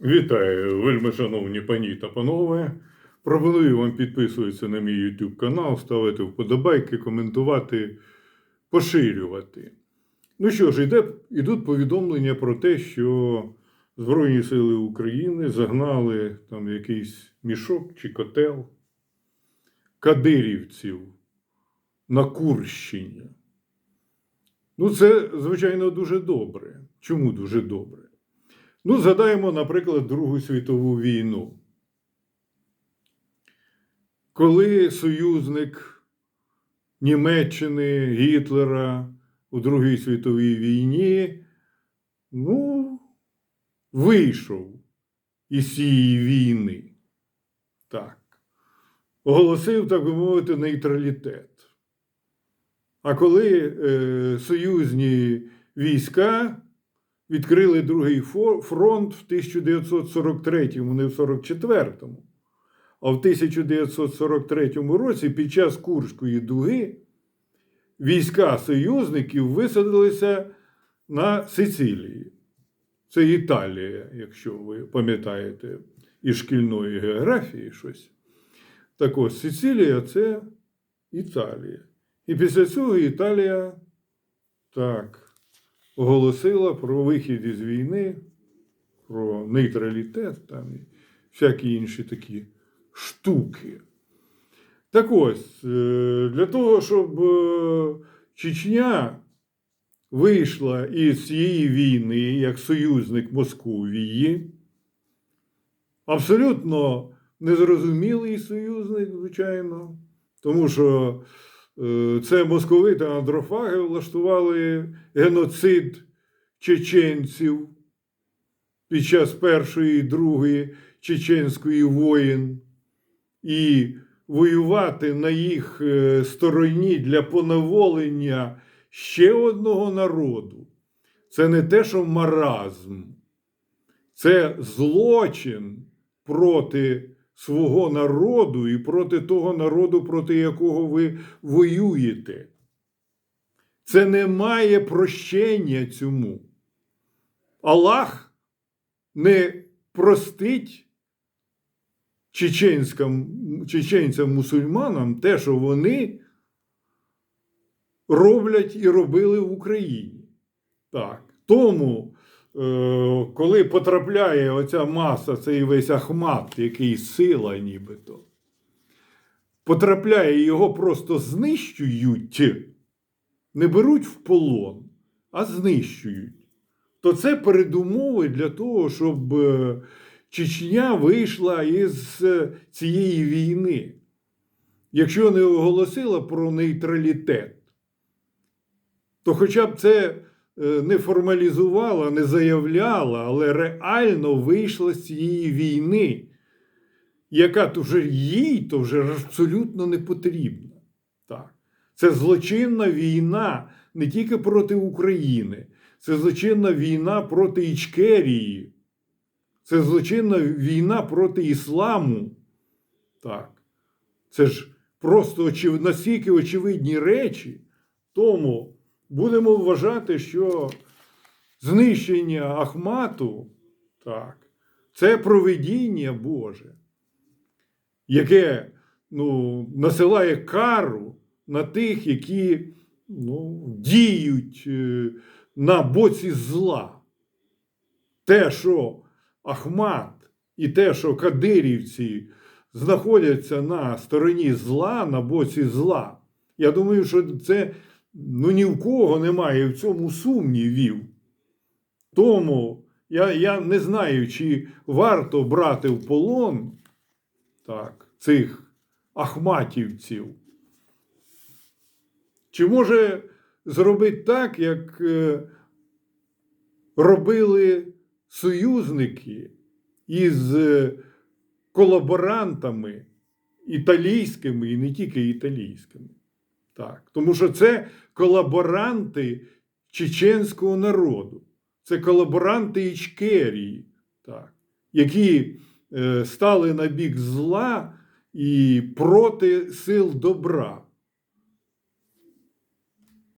Вітаю, вельми шановні пані та панове. Пропоную вам підписуватися на мій YouTube канал, ставити вподобайки, коментувати, поширювати. Ну що ж, йде, йдуть повідомлення про те, що Збройні Сили України загнали там якийсь мішок чи котел кадирівців на Курщині. Ну, це, звичайно, дуже добре. Чому дуже добре? Ну, згадаємо, наприклад, Другу світову війну. Коли союзник Німеччини Гітлера у Другій світовій війні, ну, вийшов із цієї війни. Так. Оголосив, так би мовити, нейтралітет. А коли е, союзні війська відкрили другий фронт в 1943-му, не в 44-му, а в 1943 році під час Курської дуги війська союзників висадилися на Сицилії. Це Італія, якщо ви пам'ятаєте із шкільної географії щось. Так ось Сицилія це Італія. І після цього Італія так оголосила про вихід із війни, про нейтралітет там і всякі інші такі штуки. Так ось, е, для того, щоб е, Чечня вийшла із цієї війни як союзник Московії, абсолютно незрозумілий союзник, звичайно, тому що це московити андрофаги влаштували геноцид чеченців під час Першої і Другої чеченської воїн і воювати на їх е, стороні для поневолення ще одного народу. Це не те, що маразм, це злочин проти свого народу і проти того народу, проти якого ви воюєте. Це не має прощення цьому. Аллах не простить чеченськам, чеченцям-мусульманам те, що вони роблять і робили в Україні. Так. Тому, коли потрапляє оця маса, цей весь Ахмат, який сила нібито, потрапляє його просто знищують, не беруть в полон, а знищують, то це передумови для того, щоб е, Чечня вийшла із е, цієї війни. Якщо не оголосила про нейтралітет, то хоча б це е, не формалізувала, не заявляла, але реально вийшла з цієї війни, яка то вже їй то вже абсолютно не потрібна. Так. Це злочинна війна не тільки проти України, це злочинна війна проти Ічкерії, це злочинна війна проти ісламу. Так. Це ж просто очев... настільки очевидні речі. Тому будемо вважати, що знищення Ахмату так, це провидіння Боже, яке ну, насилає кару на тих, які ну, діють е, на боці зла. Те, що Ахмат і те, що кадирівці знаходяться на стороні зла, на боці зла. Я думаю, що це ну, ні в кого немає в цьому сумнівів. Тому я, я не знаю, чи варто брати в полон так, цих ахматівців. Чи може зробити так, як е, робили союзники із е, колаборантами італійськими і не тільки італійськими. Так. Тому що це колаборанти чеченського народу, це колаборанти Ічкерії, так, які е, стали на бік зла і проти сил добра.